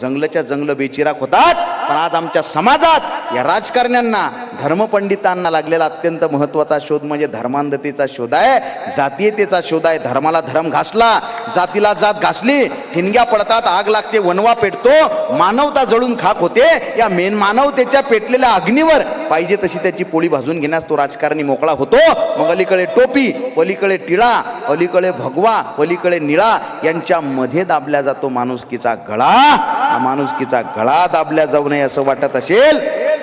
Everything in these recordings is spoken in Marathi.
जंगलच्या जंगल बेचिराक होतात पण आज आमच्या समाजात या राजकारण्यांना धर्मपंडितांना लागलेला अत्यंत महत्त्वाचा शोध म्हणजे धर्मांधतेचा शोध आहे. जातीयतेचा शोध आहे. धर्माला धर्म घासला जातीला जात घासली ठिणग्या पडतात आग लागते वनवा पेटतो मानवता जळून खाक होते. या मेन मानवतेच्या पेटलेल्या अग्नीवर पाहिजे तशी त्याची पोळी भाजून घेण्यास तो राजकारणी मोकळा होतो. मग अलीकडे टोपी पलीकडे टिळा अलीकडे भगवा पलीकडे निळा यांच्या मध्ये दाबल्या जातो माणुसकीचा गळा. माणुसकीचा गळा दाबल्या जाऊ नये असं वाटत असेल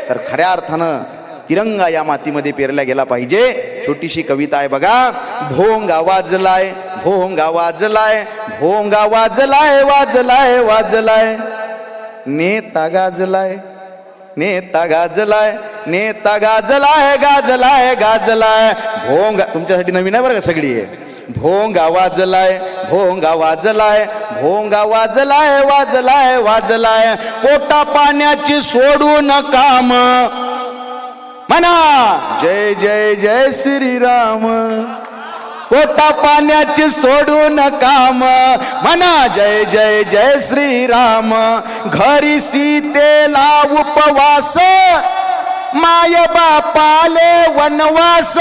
तर खऱ्या अर्थानं तिरंगा या मातीमध्ये पेरला गेला पाहिजे. छोटीशी कविता आहे बघा भोंगा वाजलाय भोंगा वाजलाय भोंगा वाजलाय वाजलाय वाजलाय. नेता गाजलाय नेता गाजलाय नेता गाजलाय गाजलाय गाजलाय. भोंगा तुमच्यासाठी नवीन आहे बरं का सगळी आहे भोंगा वाजलाय भोंगा वाजलाय भोंगा वाजलाय वाजलाय वाजलाय. पोटा पाण्याची सोडून काम म्हणा. जय जय जय श्रीराम. पोटा पाण्याची सोडून काम म्हणा. जय जय जय श्रीराम. घरी सीतेला उपवास. माय बापाले वनवास.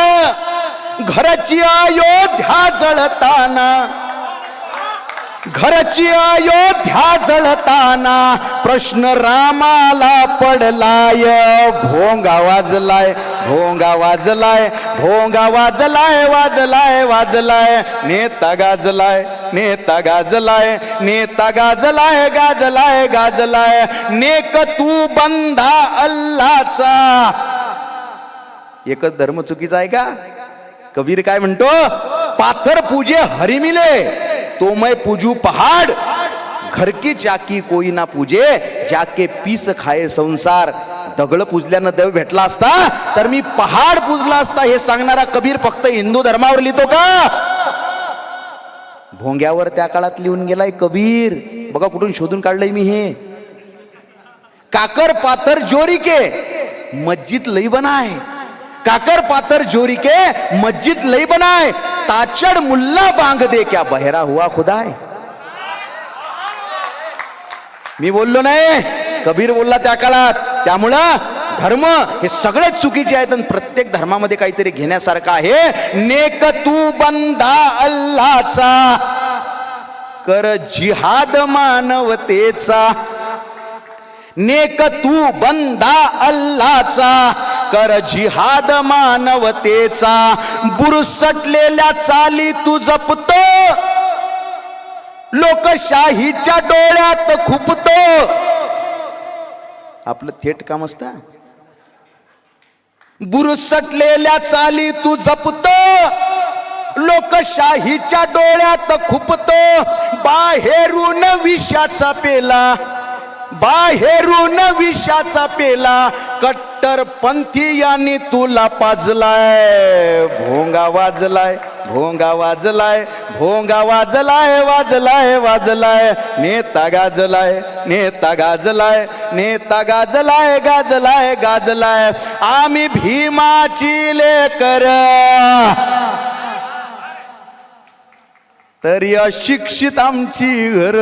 घरची अयोध्या जळताना. घरची अयोध्या जळताना प्रश्न रामाला पडलाय. भोंगा वाजलाय भोंगा वाजलाय भोंगा वाजलाय वाजलाय वाजलाय. नेता गाजलाय नेता गाजलाय नेता गाजलाय गाजलाय गाजलाय. नेक तू बंधा अल्लाचा. एकच धर्म चुकीचा आहे का? कबीर काय म्हणतो? पाथर पूजे हरिमिले. तो मैं पूजू पहाड। घर की चाकी कोई ना पूजे जाके पीस खाये संसार। दगड पूजल्यानं देव भेटला असता तर मी पहाड पूजला असता हे सांगणारा कबीर फक्त हिंदू धर्मावर लिहितो का? भोंग्यावर त्या काळात लिहून गेलाय कबीर. बघा कुठून शोधून काढलंय मी हे. काकर पाथर जोरी के मस्जिद लई बनाय. काकर पाथर जोरी के मस्जिद लई बनाय. ताचड़ मुल्ला बांग दे क्या बहरा हुआ खुदाय मी बोललो नाही. कबीर बोलला त्या काळात त्यामुळं धर्म हे सगळेच चुकीचे आहेत आणि प्रत्येक धर्मामध्ये काहीतरी घेण्यासारखं आहे. नेक तू बंदा अल्लाचा कर जिहाद मानवतेचा. नेक तू बंदा अल्लाचा कर जिहाद मानवतेचा. बुरसटलेल्या चाली तू जपतो. लोकशाहीच्या डोळ्यात खुपतो. आपलं थेट काम असत? बुरसटलेल्या चाली तू जपतो. लोकशाहीच्या डोळ्यात खुपतो. बाहेरून विषाचा पेला. बाहेरून विषाचा पेला. कट्टर पंथीयांनी तुला पाजलाय. भोंगा वाजलाय भोंगा वाजलाय भोंगा वाजलाय वाजलाय वाजलाय. नेता गाजलाय नेता गाजलाय नेता गाजलाय गाजलाय गाजलाय. आम्ही भीमाची लेकर. तरी अशिक्षित आमची घर.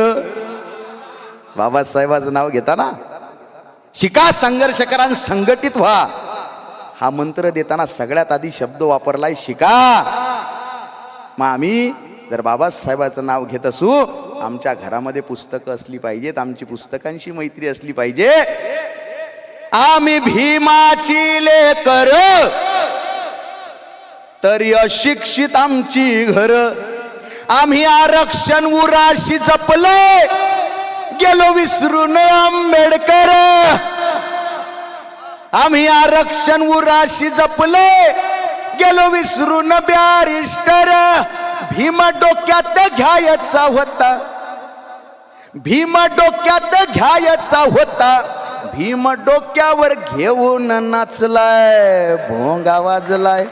बाबासाहेबाचं नाव घेता ना? शिका संघर्ष करा आणि संघटित व्हा. हा मंत्र देताना सगळ्यात आधी शब्द वापरलाय शिका. मग आम्ही जर बाबासाहेबाचं नाव घेत असू आमच्या घरामध्ये पुस्तकं असली पाहिजेत आमची पुस्तकांशी मैत्री असली पाहिजे. आम्ही भीमाची लेकर तरी अशिक्षित आमची घर. आम्ही आरक्षण उराशी जपले गेलो विसरून आंबेडकर. आम्ही आरक्षण उराशी जपले. गेलो विसरून बॅरिस्टर. भीमा डोक्यात घ्यायचा होता. भीमा डोक्यात घ्यायचा होता. भीम डोक्यावर घेऊन नाचलाय भोंगा वाजलाय.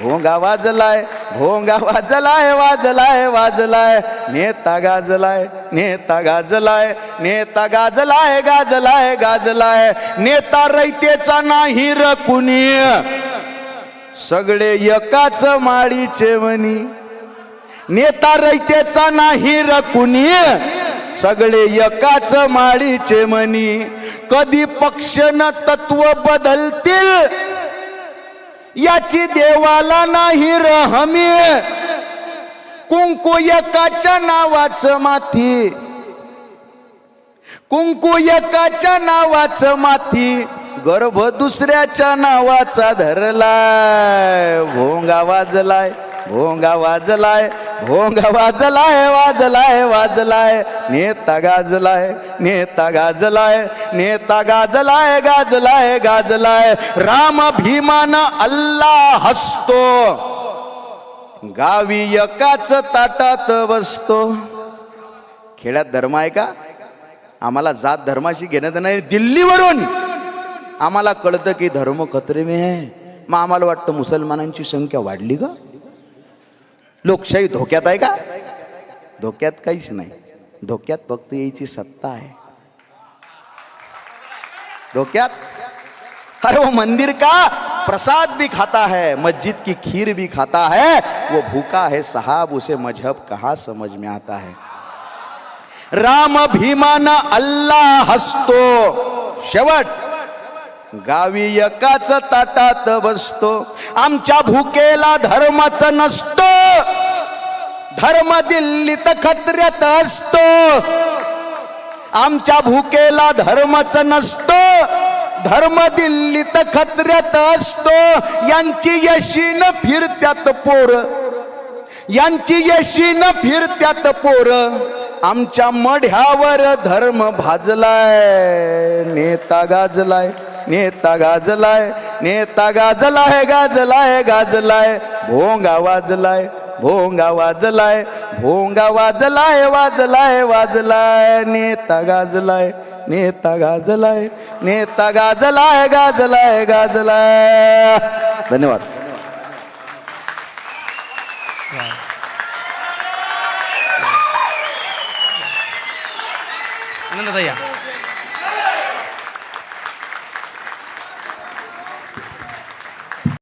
भोंगा वाजलाय भोंगा वाजलाय वाजलाय वाजलाय. नेता गाजलाय नेता गाजलाय नेता गाजलाय गाजलाय गाजलाय. नेता रैतेचा नाही र कुणी. सगळे एकाच माळीचे म्हणी नेता रैतेचा नाही र कुणी. सगळे एकाच माळीचे मनी कधी पक्ष न तत्व बदलतील याची देवाला नाही रहमी कुंकू एकाच्या नावाच माथी कुंकू एकाच्या नावाच माथी गर्भ दुसऱ्याच्या नावाचा धरलाय. भोंगा वाजलाय भोंगा वाजलाय. भोंगा वाजलाय वाजलाय वाजलाय. नेता गाजलाय नेता गाजलाय नेता गाजलाय गाजलाय गाजलाय. राम भीमान अल्ला हसतो. गावी एकाच ताटात बसतो. खेड्यात धर्म आहे का? आम्हाला जात धर्माशी घेणं नाही. दिल्लीवरून आम्हाला कळतं की धर्म खतरे में आहे. मग आम्हाला वाटतं मुसलमानांची संख्या वाढली का लोकशाही धोक्यात आहे का? धोक्यात काहीच नाही. धोक्यात फक्त यायची सत्ता आहे. धोक्यात? अरे वो मंदिर का प्रसाद भी खाता है मस्जिद की खीर भी खाता है। वो भूखा है साहब उसे मजहब कहाँ समझ में आता है? राम भीमान अल्लाह हसतो। शेवट गावी एकाच ताटात बसतो. आमच्या भूकेला धर्मच नसतो. धर्म दिल्लीत खत्र्यात असतो. आमच्या भूकेला धर्मच नसतो. धर्म दिल्लीत खत्र्यात असतो. यांची यशीन फिरत्यात पोर. यांची यशीन फिरत्यात पोर. आमच्या मढ्यावर धर्म भाजलाय. नेता गाजलाय. नेता गाजलाय. नेता गाजलाय गाजलाय गाजलाय. भोंगा वाजलाय. भोंगा वाजलाय भोंगा वाजलाय वाजलाय वाजलाय नेता गाजलाय नेता गाजलाय नेता गाजलाय गाजलाय गाजलाय. धन्यवाद. आनंद